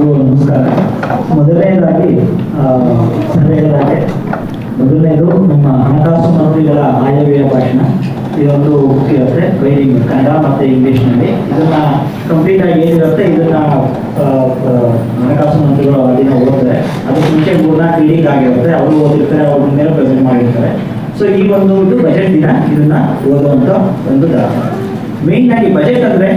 ಎಲ್ರಿಗೂ ನಮಸ್ಕಾರ. ಮೊದಲನೇದಾಗಿ ಸರ್ ಹೇಳಿದಾಗೆ ಮೊದಲನೇದು ನಮ್ಮ ಹಣಕಾಸು ಮಂತ್ರಿಗಳ ಆಯವ್ಯಯ ಭಾಷಣ. ಇದೊಂದು ಇರುತ್ತೆ ಟ್ರೈನಿಂಗ್ ಕನ್ನಡ ಮತ್ತು ಇಂಗ್ಲೀಷ್ನಲ್ಲಿ ಇದನ್ನ ಕಂಪ್ಲೀಟ್ ಆಗಿ ಏನಿರುತ್ತೆ, ಇದನ್ನ ಹಣಕಾಸು ಮಂತ್ರಿಗಳು ಅದನ್ನ ಓದಿದ್ರೆ ಅದಕ್ಕೆ ಮುಂಚೆ ಮೂರ್ನಾಲ್ಕು ರೀಡಿಂಗ್ ಆಗಿರುತ್ತೆ, ಅವರು ಓದಿರ್ತಾರೆ, ಅವ್ರ ಮೇಲೆ ಪ್ರೆಸೆಂಟ್ ಮಾಡಿರ್ತಾರೆ. ಸೊ ಈ ಒಂದು ಬಜೆಟ್ ದಿನ, ಇದನ್ನ ಓದುವಂತ ಒಂದು ಮೇನ್ ಆಗಿ ಬಜೆಟ್ ಅಂದ್ರೆ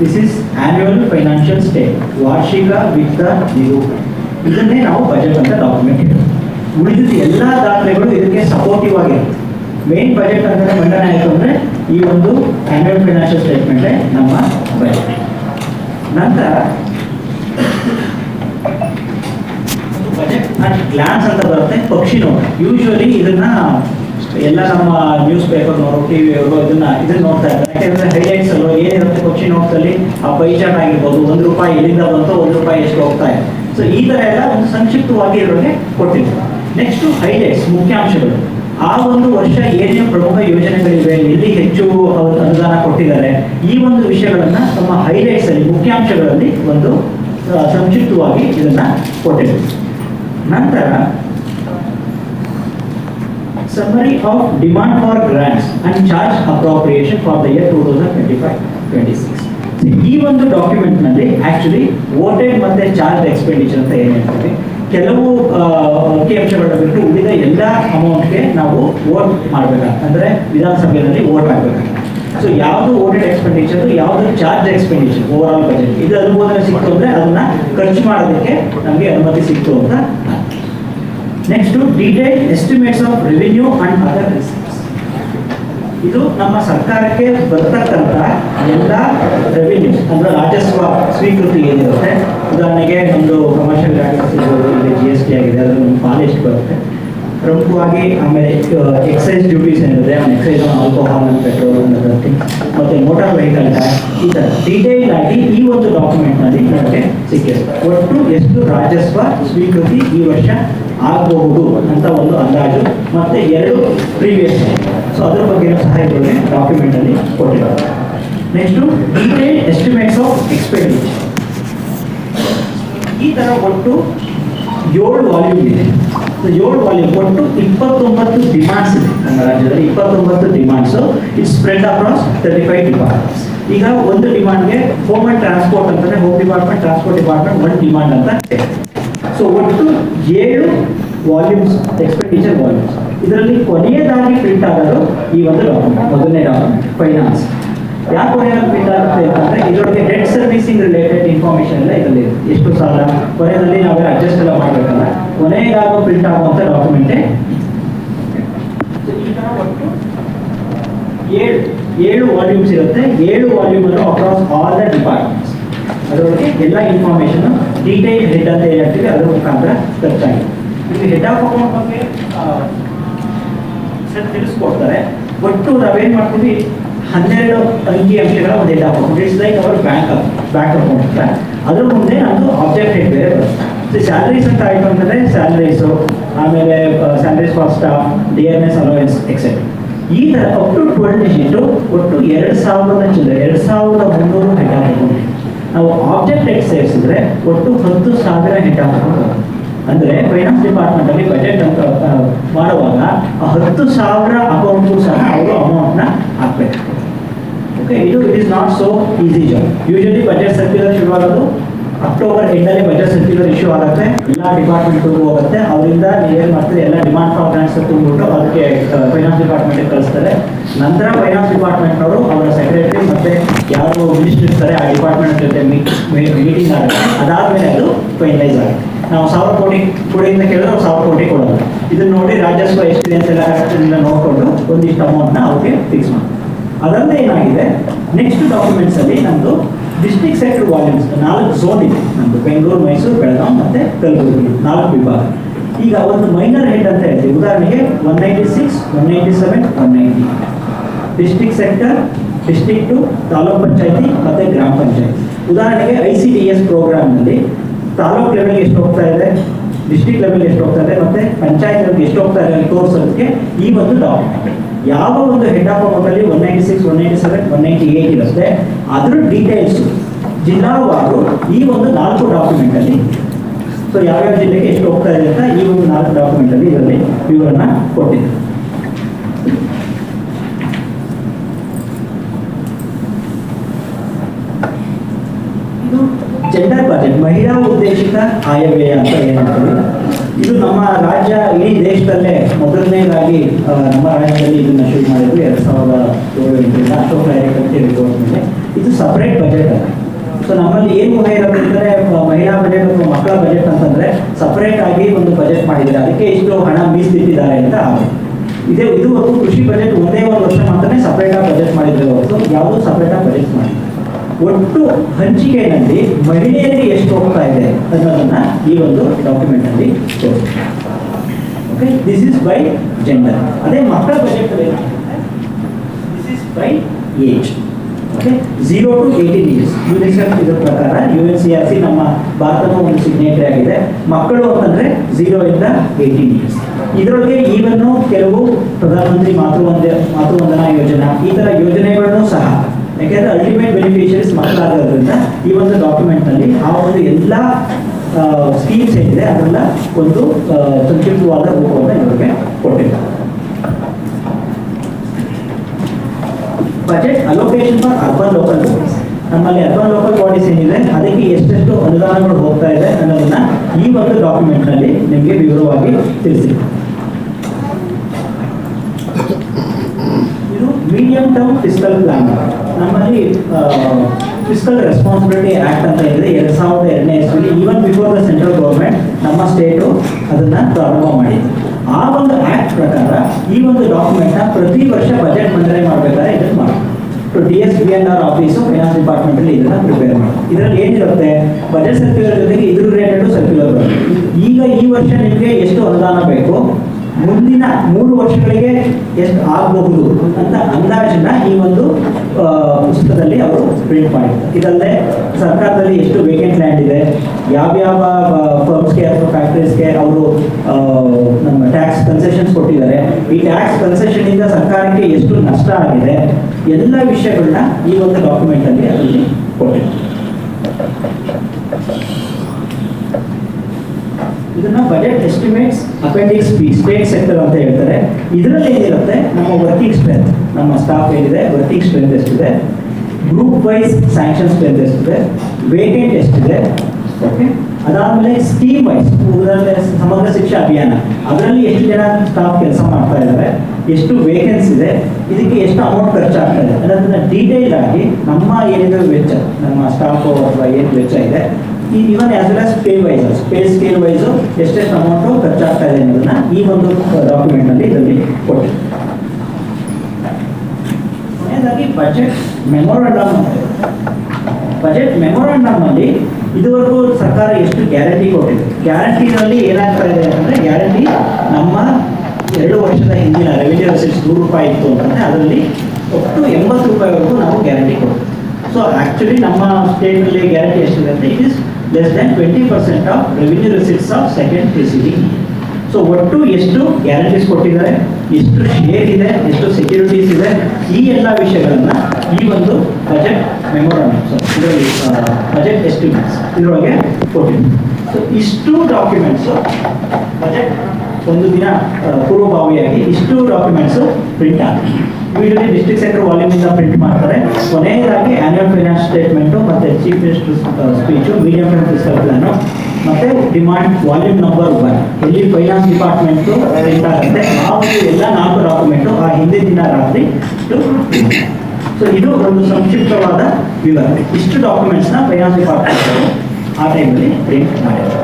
this is annual financial state ವಾರ್ಷಿಕ, ವಿತ್ತ ನಿರೂಪಣೆ ಇದನ್ನೇ ನಾವು ಬಜೆಟ್ ಅಂತ ಡಾಕ್ಯುಮೆಂಟ್ ಇಟ್ಟು ಉಳಿದಿದ್ದ ಎಲ್ಲ ದಾಖಲೆಗಳು ಇದಕ್ಕೆ ಸಪೋರ್ಟಿವ್ ಆಗಿರುತ್ತೆ. ಮೇನ್ ಬಜೆಟ್ ಅಂತ ಮಂಡನೆ ಆಯಿತು ಅಂದರೆ ಈ ಒಂದು ಆನ್ಯುವಲ್ ಫೈನಾನ್ಷಿಯಲ್ ಸ್ಟೇಟ್ಮೆಂಟೇ ನಮ್ಮ ಬಜೆಟ್ ನಂತರ ಬಜೆಟ್ ಗ್ಲಾನ್ಸ್ ಅಂತ ಬರುತ್ತೆ, ಪಕ್ಷಿ ನೋಟ ಯೂಶುವಲಿ ಇದನ್ನ ಎಲ್ಲ ನಮ್ಮ ನ್ಯೂಸ್ ಪೇಪರ್ನವರು ಟಿ ವಿಯವರು ಇದನ್ನ ಇದನ್ನ ನೋಡ್ತಾ ಇದ್ದಾರೆ. ಯಾಕೆಂದ್ರೆ ಹೈಲೈಟ್ಸ್ ಅಲ್ಲೋ, ಏನಿರುತ್ತೆ ಪಕ್ಷಿ ನೋಟ್ಸಲ್ಲಿ ಆ ಪೈಚಾಟ್ ಆಗಿರ್ಬೋದು, ಒಂದು ರೂಪಾಯಿ ಎಲ್ಲಿಂದ ಬಂತು, ಒಂದು ರೂಪಾಯಿ ಎಷ್ಟು ಹೋಗ್ತಾ ಇದೆ. ಸೊ ಈ ತರ ಎಲ್ಲ ಒಂದು ಸಂಕ್ಷಿಪ್ತವಾಗಿ ಇರೋರಿಗೆ ಕೊಟ್ಟಿದ್ರು ನೆಕ್ಸ್ಟ್ ಹೈಲೈಟ್ಸ್ ಮುಖ್ಯಾಂಶಗಳು. ಆ ಒಂದು ವರ್ಷ ಏನೇನು ಪ್ರಮುಖ ಯೋಜನೆಗಳಿವೆ, ಎಲ್ಲಿ ಹೆಚ್ಚು ಅವರು ಅನುದಾನ ಕೊಟ್ಟಿದ್ದಾರೆ, ಈ ಒಂದು ವಿಷಯಗಳನ್ನ ತಮ್ಮ ಹೈಲೈಟ್ಸ್ ಅಲ್ಲಿ, ಮುಖ್ಯಾಂಶಗಳಲ್ಲಿ ಒಂದು ಸಂಕ್ಷಿಪ್ತವಾಗಿ ಇದನ್ನ ಕೊಟ್ಟಿದ್ರು ನಂತರ summary of demand for grants and charge appropriation for the year 2025-26 ಈ ಒಂದು ಡಾಕ್ಯುಮೆಂಟ್ನಲ್ಲಿ ಆಕ್ಚುಲಿ ವೋಟೆಡ್ ಮತ್ತೆ ಚಾರ್ಜ್ ಎಕ್ಸ್ಪೆಂಡಿಚರ್ ಅಂತ ಕೆಲವು ಅಂಕಿ ಅಂಶಗಳನ್ನು ಬಿಟ್ಟು ಉಳಿದ ಎಲ್ಲ ಅಮೌಂಟ್ಗೆ ನಾವು ವೋಟ್ ಮಾಡ್ಬೇಕಾಗ್ತದೆ. ಅಂದ್ರೆ ವಿಧಾನಸಭೆಯಲ್ಲಿ ವೋಟ್ ಆಗ್ಬೇಕಾಗ್ತದೆ. ಸೊ ಯಾವುದು ವೋಟೆಡ್ ಎಕ್ಸ್ಪೆಂಡಿಚರ್ ಯಾವುದು charge expenditure over all budget ಇದು ಅನುಮೋದನೆ ಸಿಕ್ತು ಅಂದ್ರೆ ಅದನ್ನ ಖರ್ಚು ಮಾಡೋದಕ್ಕೆ ನಮಗೆ ಅನುಮತಿ ಸಿಕ್ತು ಅಂತ. Next detail estimates of revenue and other receives ಇದು ನಮ್ಮ ಸರ್ಕಾರಕ್ಕೆ ಬರ್ತಕ್ಕಂಥ ಎಲ್ಲ ರೆವಿನ್ಯೂ ಅಂದ್ರೆ ರಾಜಸ್ವ ಸ್ವೀಕೃತಿ ಏನಿರುತ್ತೆ? ಉದಾಹರಣೆಗೆ ನಮ್ಮದು ಕಮರ್ಷಿಯಲ್ ಟ್ಯಾಕ್ಸ್ ಇರ್ಬೋದು ಇಲ್ಲಿ ಜಿ ಎಸ್ ಟಿ ಆಗಿದೆ ಅದ್ರ ನಮ್ಮ ಪಾಲ್ ಬರುತ್ತೆ? ಪ್ರಮುಖವಾಗಿ ಆಮೇಲೆ ಎಕ್ಸೈಸ್ ಡ್ಯೂಟೀಸ್ ಏನಿದೆ excise on alcohol and petrol ಅನ್ನೋದು ಮತ್ತೆ ಮೋಟಾರ್ ವೆಹಿಕಲ್ ಟ್ಯಾಕ್ಸ್ ಈ ಥರ ಡೀಟೇಲ್ ಆಗಿ ಈ ಒಂದು ಡಾಕ್ಯುಮೆಂಟ್ನಲ್ಲಿ ನಮಗೆ ಸಿಕ್ಕಿದೆ ಒಟ್ಟು ಎಷ್ಟು ರಾಜಸ್ವ ಸ್ವೀಕೃತಿ ಈ ವರ್ಷ ಆಗಬಹುದು ಅಂತ ಒಂದು ಅಂದಾಜು. ಮತ್ತೆ ಎರಡು ಪ್ರೀವಿಯಸ್ ಸೊ ಅದರ ಬಗ್ಗೆ ಸಹ ಇದರಲ್ಲಿ ಡಾಕ್ಯುಮೆಂಟ್ ಅಲ್ಲಿ ಕೊಟ್ಟಿದ್ದಾರೆ. Next detail estimates of expenditure ಈ ತರ ಒಟ್ಟು ಏಳು ವಾಲ್ಯೂಮ್ ಇದೆ. ಏಳು ವಾಲ್ಯೂಮ್ ಒಟ್ಟು ಇಪ್ಪತ್ತೊಂಬತ್ತು ಡಿಮಾಂಡ್ಸ್ ಇದೆ ನಮ್ಮ ರಾಜ್ಯದಲ್ಲಿ. ಇಪ್ಪತ್ತೊಂಬತ್ತು demands it's spread across thirty five departments ಈಗ ಒಂದು ಡಿಮಾಂಡ್ಗೆ ಹೋಮ್ ಅಂಡ್ ಟ್ರಾನ್ಸ್ಪೋರ್ಟ್ ಅಂತಾನೆ home department transport department one demand ಅಂತ ಸೊ ಒಟ್ಟು ಏಳು ವಾಲ್ಯೂಮ್ಸ್ ಎಕ್ಸ್ಪೆಂಡಿಚರ್ ವಾಲ್ಯೂಮ್ಸ್ ಇದರಲ್ಲಿ ಕೊನೆಯದಾಗಿ ಪ್ರಿಂಟ್ ಆಗೋದು ಈ ಒಂದು ಡಾಕ್ಯುಮೆಂಟ್ ಮೊದಲನೇ ಡಾಕ್ಯುಮೆಂಟ್ ಫೈನಾನ್ಸ್ ಯಾಕೆ ಕೊನೆಯಲ್ಲಿ ಪ್ರಿಂಟ್ ಆಗುತ್ತೆ ಅಂತಂದ್ರೆ ಇದರೊಳಗೆ ಡೆಟ್ ಸರ್ವಿಸಿಂಗ್ ರಿಲೇಟೆಡ್ ಇನ್ಫಾರ್ಮೇಶನ್ ಎಲ್ಲ ಇದರಲ್ಲಿ ಇದೆ. ಎಷ್ಟು ಸಾಲ? ಕೊನೆಯಲ್ಲಿ ನಾವೇ ಅಡ್ಜಸ್ಟ್ ಎಲ್ಲ ಮಾಡಬೇಕಲ್ಲ? ಕೊನೆಗಾಗೋ ಪ್ರಿಂಟ್ ಆಗುವಂತ ಡಾಕ್ಯುಮೆಂಟೇ ಏಳು ಏಳು ವಾಲ್ಯೂಮ್ಸ್ ಇರುತ್ತೆ. ಏಳು ವಾಲ್ಯೂಮ್ ಅನ್ನು ಅಕ್ರಾಸ್ ಆಲ್ ದ ಡಿಪಾರ್ಟ್ಮೆಂಟ್ಸ್ ಅದರೊಳಗೆ ಎಲ್ಲ ಇನ್ಫಾರ್ಮೇಶನ್ ಡೀಟೇಲ್ ಹೆಡ್ ಅಂತ ಏನ್ ಹೇಳ್ತೀವಿ, ಅದರ ಮುಖಾಂತರ ಖರ್ಚಾಗಿದೆ ಇಲ್ಲಿ ಹೆಡ್ ಆಫ್ ಅಕೌಂಟ್ ಬಗ್ಗೆ ಸರ್ ತಿಳಿಸ್ಕೊಡ್ತಾರೆ. ಒಟ್ಟು ನಾವೇನು ಮಾಡ್ತೀವಿ, ಹನ್ನೆರಡು ಅಂಕಿ ಅಂಶಗಳ ಒಂದು head of account. It's like our bank bank account ಅಂತ. ಅದ್ರ ಮುಂದೆ ನಮ್ಮದು ಆಬ್ಜೆಕ್ಟ್ ಹೆಡ್ ಬೇರೆ ಬರುತ್ತೆ. ಸ್ಯಾಲರೀಸ್ ಅಂತ ಆಯಿತು ಅಂತಂದರೆ ಸ್ಯಾಲರೀಸು ಆಮೇಲೆ salaries for staff N S etcetera ಈ ತರ ಅಪ್ ಟು ಟ್ವೆಲ್ ಡಿಜಿಟು ಒಟ್ಟು ಎರಡು ಸಾವಿರದ ಚಿಲ್ಲರೆ, ಎರಡು ಸಾವಿರದ ಮುನ್ನೂರು ಹೆಡ್ ಆಫ್ ಅಕೌಂಟ್. ನಾವು ಆಬ್ಜೆಕ್ಟ್ ಎಕ್ಸ್ ಸೇರಿಸಿದ್ರೆ ಒಟ್ಟು ಹತ್ತು ಸಾವಿರ ಹೆಡ್ ಆಫ್ ಅಕೌಂಟ್ ಅಂದ್ರೆ ಫೈನಾನ್ಸ್ ಡಿಪಾರ್ಟ್ಮೆಂಟ್ ಅಲ್ಲಿ ಬಜೆಟ್ ಅಂತ ಮಾಡುವಾಗ ಆ ಹತ್ತು ಸಾವಿರ ಅಕೌಂಟ್ ಸಹ ಅವರು ಅಮೌಂಟ್ನ ಹಾಕ್ಬೇಕು. ಓಕೆ ಇದು it is not so easy job usually budget circular ಶುರುವಾಗೋದು October ಎಂಟಲ್ಲಿ ಬಜೆಟ್ ಸರ್ಕ್ಯುಲರ್ ಇಶ್ಯೂ ಆಗುತ್ತೆ, ಎಲ್ಲ ಡಿಪಾರ್ಟ್ಮೆಂಟ್ಗೂ ಹೋಗುತ್ತೆ. ಅವರಿಂದ ನೀವೇನು ಮಾಡ್ತೀರಿ, ಎಲ್ಲ ಡಿಮಾಂಡ್ ಫಾರ್ ಗ್ರಾಂಟ್ಸ್ ತುಂಬಿಟ್ಟು ಅದಕ್ಕೆ ಫೈನಾನ್ಸ್ ಡಿಪಾರ್ಟ್ಮೆಂಟ್ಗೆ ಕಳಿಸ್ತಾರೆ. ನಂತರ ಫೈನಾನ್ಸ್ ಡಿಪಾರ್ಟ್ಮೆಂಟ್ನವರು ಅವರ ಸೆಕ್ರೆಟರಿ ಮತ್ತೆ ಯಾರು ಮಿನಿಸ್ಟರ್ ಇರ್ತಾರೆ, ಆ ಡಿಪಾರ್ಟ್ಮೆಂಟ್ ಜೊತೆ ಮೀಟಿಂಗ್ ಆಗುತ್ತೆ. ಅದಾದಮೇಲೆ ಅದು ಫೈನಲೈಸ್ ಆಗುತ್ತೆ. ನಾವು ಸಾವಿರ ಕೋಟಿ ಕೋಟಿಯಿಂದ ಕೇಳಿದ್ರೆ ಅವ್ರು ಸಾವಿರ ಕೋಟಿ ಕೊಡೋದು ಇದನ್ನ ನೋಡಿ ರಾಜಸ್ವ ಎಕ್ಸ್ಪೀರಿಯನ್ಸ್ ಎಲ್ಲ ನೋಡಿಕೊಂಡು ಒಂದಿಷ್ಟು ಅಮೌಂಟ್ನ ಅವ್ರಿಗೆ ಫಿಕ್ಸ್ ಮಾಡಿ ಅದರಲ್ಲೇ ಏನಾಗಿದೆ ನೆಕ್ಸ್ಟ್ ಡಾಕ್ಯುಮೆಂಟ್ಸ್ ಅಲ್ಲಿ ನಮ್ದು ಡಿಸ್ಟ್ರಿಕ್ಟ್ ಸೆಕ್ಟರ್ ವಾಲ್ಯೂಮ್ಸ್ ನಾಲ್ಕು ಝೋನ್ ಇದೆ. ನಮ್ಮದು ಬೆಂಗಳೂರು ಮೈಸೂರು ಬೆಳಗಾವಿ ಮತ್ತೆ ಕಲಬುರಗಿ ನಾಲ್ಕು ವಿಭಾಗ. ಈಗ ಒಂದು ಮೈನರ್ ಹೆಡ್ ಅಂತ ಹೇಳ್ತೀವಿ. ಉದಾಹರಣೆಗೆ one ninety six one ninety seven one ninety district sector to taluk panchayati ಮತ್ತು ಗ್ರಾಮ ಪಂಚಾಯತಿ. ಉದಾಹರಣೆಗೆ ಐ ಸಿ ಡಿ ಎಸ್ ಪ್ರೋಗ್ರಾಮ್ನಲ್ಲಿ ತಾಲೂಕ್ ಲೆವೆಲ್ಗೆ ಎಷ್ಟು ಹೋಗ್ತಾ ಇದೆ? ಡಿಸ್ಟ್ರಿಕ್ಟ್ ಲೆವೆಲ್ ಎಷ್ಟು ಹೋಗ್ತಾ ಇದೆ? ಮತ್ತು ಪಂಚಾಯತ್ ಲೆವೆಲ್ಗೆ ಎಷ್ಟು ಹೋಗ್ತಾ ಇದೆ? ತೋರಿಸೋದಕ್ಕೆ ಈ ಒಂದು ಡಾಕ್ಯುಮೆಂಟ್ ಯಾವ ಒಂದು ಹೆಡ್ ಆಫ್ ಅಕೌಂಟ್ ಅಲ್ಲಿ one ninety six one ninety seven one ninety eight ಇರುತ್ತೆ ಅದ್ರ ಡೀಟೇಲ್ಸ್ ಜಿಲ್ಲಾವಾರು ಈ ಒಂದು ನಾಲ್ಕು ಡಾಕ್ಯುಮೆಂಟಲ್ಲಿ ಸೊ ಯಾವ್ಯಾವ ಜಿಲ್ಲೆಗೆ ಎಷ್ಟು ಹೋಗ್ತಾ ಇದೆ ಅಂತ ಈ ಒಂದು ನಾಲ್ಕು ಡಾಕ್ಯುಮೆಂಟಲ್ಲಿ ಇದರಲ್ಲಿ ವಿವರಣ ಕೊಟ್ಟಿದೆ ಜೆಂಡರ್ ಬಜೆಟ್ ಮಹಿಳಾ ಉದ್ದೇಶಿತ ಆಯವ್ಯಯ ಅಂತ ಏನು ಇದು ನಮ್ಮ ರಾಜ್ಯ ಇಡೀ ದೇಶದಲ್ಲೇ ಮೊದಲನೇದಾಗಿ ನಮ್ಮ ರಾಜ್ಯದಲ್ಲಿ ಇದನ್ನ ಶುರು ಮಾಡಿದ್ರು ಎರಡ್ ಸಾವಿರದ ಏಳು ಎಂಟರಿಂದ ಅಶೋಕ್ ಅಂತ ಇದು ಸಪ್ರೇಟ್ ಬಜೆಟ್ ಅಲ್ಲ. ಸೊ ನಮ್ಮಲ್ಲಿ ಏನು ಇರೋದಂದ್ರೆ ಆ, ಮಹಿಳಾ ಬಜೆಟ್ ಅಥವಾ ಮಕ್ಕಳ ಬಜೆಟ್ ಅಂತಂದ್ರೆ ಸಪರೇಟ್ ಆಗಿ ಒಂದು ಬಜೆಟ್ ಮಾಡಿದ್ದಾರೆ. ಅದಕ್ಕೆ ಇಷ್ಟು ಹಣ ಮೀಸಲಿಟ್ಟಿದ್ದಾರೆ ಅಂತ ಇದೇ ಇದುವರೆಗೂ ಕೃಷಿ ಬಜೆಟ್ ಒಂದೇ ಒಂದು ವರ್ಷ ಮಾತ್ರನೇ ಸಪರೇಟ್ ಆಗಿ ಬಜೆಟ್ ಮಾಡಿದ್ರೆ. ಹೊರತು ಯಾವುದೂ ಸಪರೇಟ್ ಆಗಿ ಬಜೆಟ್ ಮಾಡಿಲ್ಲ. ಒಟ್ಟು ಹಂಚಿಕೆಯಲ್ಲಿ ಮಹಿಳೆಯರಿಗೆ ಎಷ್ಟು ಹೋಗ್ತಾ ಇದೆ ಅನ್ನೋದನ್ನ ಈ ಒಂದು ಡಾಕ್ಯುಮೆಂಟ್ ಅಲ್ಲಿ okay this is by gender ಅದೇ ಮಕ್ಕಳ budget this is by age okay zero to eighteen years UNICEF ಇದರ ಪ್ರಕಾರ U N C R C ನಮ್ಮ ಭಾರತದ ಒಂದು ಸಿಗ್ನೇಟರಿ ಆಗಿದೆ. ಮಕ್ಕಳು ಅಂತಂದ್ರೆ ಝೀರೋ ಇಂದ ಏಯ್ಟೀನ್ ಇಯರ್ಸ್ ಇದರೊಳಗೆ ಈವನ್ನು ಕೆಲವು ಪ್ರಧಾನಮಂತ್ರಿ ಮಾತೃವಂದ ಮಾತೃವಂದನಾ ಯೋಜನಾ ಈ ತರ ಯೋಜನೆಗಳನ್ನು ಸಹ ಯಾಕೆಂದ್ರೆ ಅಲ್ಟಿಮೇಟ್ ಬೆನಿಫಿಷರೀಸ್ ಮಕ್ಕಳಾಗೋದ್ರಿಂದ ಈ ಒಂದು ಡಾಕ್ಯುಮೆಂಟ್ನಲ್ಲಿ ಆ ಒಂದು ಎಲ್ಲ ಸ್ಕೀಮ್ಸ್ ಏನಿದೆ, ಅದನ್ನ ಒಂದು ಸಂಕ್ಷಿಪ್ತವಾದ ರೂಪವನ್ನು ಇವರಿಗೆ ಕೊಟ್ಟಿದ್ದಾರೆ. Budget allocation for urban local bodies ನಮ್ಮಲ್ಲಿ ಅರ್ಬನ್ ಲೋಕಲ್ ಬಾಡೀಸ್ ಏನಿದೆ, ಅದಕ್ಕೆ ಎಷ್ಟೆಷ್ಟು ಅನುದಾನಗಳು ಹೋಗ್ತಾ ಇದೆ ಅನ್ನೋದನ್ನ ಈ ಒಂದು ಡಾಕ್ಯುಮೆಂಟ್ನಲ್ಲಿ ನಿಮಗೆ ವಿವರವಾಗಿ ತಿಳಿಸಿ ಇದು ಮೀಡಿಯಂ ಟರ್ಮ್ ಫಿಸ್ಕಲ್ ಪ್ಲಾನ್ ನಮ್ಮಲ್ಲಿ ಫಿಸ್ಕಲ್ ರೆಸ್ಪಾನ್ಸಿಬಿಲಿಟಿ ಆಕ್ಟ್ ಅಂತ ಇದೆ ಎರಡ್ ಸಾವಿರದ ಎರಡನೇ ಇಸ್ವಿಲಿ even before the central government ನಮ್ಮ ಸ್ಟೇಟು ಅದನ್ನ ಪ್ರಾರಂಭ ಮಾಡಿದೆ ಆ ಒಂದು ಆಕ್ಟ್ ಪ್ರಕಾರ ಈ ಒಂದು ಡಾಕ್ಯುಮೆಂಟ್ ಪ್ರತಿ ವರ್ಷ ಬಜೆಟ್ ಮಂಡನೆ ಮಾಡ್ಬೇಕಾದ್ರೆ ಇದನ್ನು ಮಾಡಿ D S B N R office finance department ಅಲ್ಲಿ ಇದನ್ನ ಪ್ರಿಪೇರ್ ಮಾಡಿ ಇದರಲ್ಲಿ ಏನಿರುತ್ತೆ? ಬಜೆಟ್ ಸರ್ಕ್ಯುಲರ್ ಜೊತೆಗೆ ಇದ್ರ ರಿಲೇಟೆಡ್ ಸರ್ಕ್ಯುಲರ್ ಬರುತ್ತೆ. ಈಗ ಈ ವರ್ಷ ನಿಮಗೆ ಎಷ್ಟು ಅನುದಾನ ಬೇಕು ಮುಂದಿನ ಮೂರು ವರ್ಷಗಳಿಗೆ ಎಷ್ಟು ಆಗಬಹುದು ಅಂತ ಅಂದಾಜನ್ನ ಈ ಒಂದು ಪುಸ್ತಕದಲ್ಲಿ ಅವರು ಪ್ರಿಂಟ್ ಮಾಡಿದ್ದಾರೆ. ಇದಲ್ಲದೆ ಸರ್ಕಾರದಲ್ಲಿ ಎಷ್ಟು ವೇಕೆಂಟ್ ಲ್ಯಾಂಡ್ ಇದೆ, ಯಾವ್ಯಾವ ಫರ್ಮ್ಸ್ಗೆ ಅಥವಾ ಫ್ಯಾಕ್ಟ್ರೀಸ್ಗೆ ಅವರು ನಮ್ಮ ಟ್ಯಾಕ್ಸ್ ಕನ್ಸೆಷನ್ಸ್ ಕೊಟ್ಟಿದ್ದಾರೆ, ಈ ಟ್ಯಾಕ್ಸ್ ಕನ್ಸೆಷನ್ ಇಂದ ಸರ್ಕಾರಕ್ಕೆ ಎಷ್ಟು ನಷ್ಟ ಆಗಿದೆ, ಎಲ್ಲ ವಿಷಯಗಳನ್ನ ಈ ಒಂದು ಡಾಕ್ಯುಮೆಂಟ್ ಅಲ್ಲಿ ಅದರಲ್ಲಿ ಕೊಟ್ಟಿದ್ದಾರೆ. ಇದನ್ನ budget estimates appendix B state sector ಅಂತ ಹೇಳ್ತಾರೆ. ಇದರಲ್ಲಿ ಏನಿರುತ್ತೆ? ನಮ್ಮ ವರ್ಕಿಂಗ್ ಸ್ಟ್ರೆಂತ್ ನಮ್ಮ ಸ್ಟಾಫ್ ಏನಿದೆ? ವರ್ಕಿಂಗ್ ಸ್ಟ್ರೆಂತ್ ಎಷ್ಟಿದೆ? ಗ್ರೂಪ್ ವೈಸ್ ಸ್ಯಾಂಕ್ಷನ್ ಸ್ಟ್ರೆಂತ್ ಎಷ್ಟಿದೆ? ವೇಟೆಂಟ್ ಎಷ್ಟಿದೆ? ಓಕೆ ಅದಾದ್ಮೇಲೆ ಸ್ಕೀಮ್ ವೈಸ್ ಸಮಗ್ರ ಶಿಕ್ಷಾ ಅಭಿಯಾನ. ಅದರಲ್ಲಿ ಎಷ್ಟು ಜನ ಸ್ಟಾಫ್ ಕೆಲಸ ಮಾಡ್ತಾ ಇದ್ದಾರೆ ಎಷ್ಟು ವೇಕೆನ್ಸ್ ಇದೆ? ಇದಕ್ಕೆ ಎಷ್ಟು ಅಮೌಂಟ್ ಖರ್ಚಾಗ್ತಾ ಇದೆ? ಅದನ್ನ ಡೀಟೇಲ್ ಆಗಿ ನಮ್ಮ ಏನಿದೆ ವೆಚ್ಚ, ನಮ್ಮ ಸ್ಟಾಫ್ ಅಥವಾ ಏನು ವೆಚ್ಚ ಇದೆ? Even as well as pay wise pay scale wise ಎಷ್ಟೆಷ್ಟು ಅಮೌಂಟು ಖರ್ಚಾಗ್ತಾ ಇದೆ ಅನ್ನೋದನ್ನ ಈ ಒಂದು ಡಾಕ್ಯುಮೆಂಟ್ನಲ್ಲಿ ಇದರಲ್ಲಿ ಕೊಟ್ಟಿದೆ ಕೊನೆಯದಾಗಿ ಬಜೆಟ್ ಮೆಮೋರಂಡಮ್ ಬಜೆಟ್ ಮೆಮೋರಂಡಮ್ ಅಲ್ಲಿ ಇದುವರೆಗೂ ಸರ್ಕಾರ ಎಷ್ಟು ಗ್ಯಾರಂಟಿ ಕೊಟ್ಟಿದೆ? ಗ್ಯಾರಂಟಿನಲ್ಲಿ ಏನಾಗ್ತಾ ಇದೆ ಗ್ಯಾರಂಟಿ ನಮ್ಮ ಎರಡು ವರ್ಷದ ಹಿಂದಿನ ರೆವಿನ್ಯೂ ರೆಸಿಪ್ಟ್ಸ್ ನೂರು ರೂಪಾಯಿ ಇತ್ತು ಅಂತಂದ್ರೆ ಅದರಲ್ಲಿ ಒಟ್ಟು ಎಂಬತ್ತು ರೂಪಾಯಿವರೆಗೂ ನಾವು ಗ್ಯಾರಂಟಿ ಕೊಡ್ತೀವಿ ಸೊ ಆಕ್ಚುಲಿ ನಮ್ಮ ಸ್ಟೇಟಲ್ಲಿ ಗ್ಯಾರಂಟಿ ಎಷ್ಟಿದೆ ಅಂದರೆ it is less than twenty percent of receipts of of second year. So ಒಟ್ಟು ಎಷ್ಟು ಗ್ಯಾರಂಟೀಸ್ ಕೊಟ್ಟಿದ್ದಾರೆ, ಎಷ್ಟು ಶೇರ್ ಇದೆ, ಎಷ್ಟು ಸೆಕ್ಯೂರಿಟೀಸ್ ಇದೆ, ಈ ಎಲ್ಲ ವಿಷಯಗಳನ್ನ ಈ ಒಂದು ಬಜೆಟ್ ಮೆಮೊರಂಡಮ್ ಸೊ ಇದರಲ್ಲಿ ಬಜೆಟ್ ಎಸ್ಟಿಮೇಟ್ಸ್ ಇದರೊಳಗೆ ಕೊಟ್ಟಿದ್ದೀವಿ ಸೊ ಇಷ್ಟು ಡಾಕ್ಯುಮೆಂಟ್ಸು ಬಜೆಟ್ ಒಂದು ದಿನ ಪೂರ್ವಭಾವಿಯಾಗಿ ಇಷ್ಟು ಡಾಕ್ಯುಮೆಂಟ್ಸು ಪ್ರಿಂಟ್ ಆಗಿದೆ ಯೂಶಲಿ ಡಿಸ್ಟ್ರಿಕ್ಟ್ ಸೆಂಟರ್ ವಾಲ್ಯೂಮ್ ಇಂದ ಪ್ರಿಂಟ್ ಮಾಡ್ತಾರೆ. ಕೊನೆಯದಾಗಿ ಆನ್ಯುವಲ್ ಫೈನಾನ್ಸ್ ಸ್ಟೇಟ್ಮೆಂಟು ಮತ್ತು chief minister speech medium term fiscal plan ಮತ್ತೆ ಡಿಮಾಂಡ್ ವಾಲ್ಯೂಮ್ ನಂಬರ್ ಒನ್ ಎಲ್ಲಿ ಫೈನಾನ್ಸ್ ಡಿಪಾರ್ಟ್ಮೆಂಟು ಪ್ರಿಂಟ್ ಆ ಒಂದು ಎಲ್ಲ ನಾಲ್ಕು ಡಾಕ್ಯುಮೆಂಟು ಆ ಹಿಂದಿನ ದಿನ ರಾತ್ರಿ ಸೊ ಇದು ಒಂದು ಸಂಕ್ಷಿಪ್ತವಾದ ವಿವರಣೆ. ಇಷ್ಟು ಡಾಕ್ಯುಮೆಂಟ್ಸ್ನ ಫೈನಾನ್ಸ್ ಡಿಪಾರ್ಟ್ಮೆಂಟ್ ಆ ಟೈಮಲ್ಲಿ ಪ್ರಿಂಟ್ ಮಾಡಿದ್ದಾರೆ.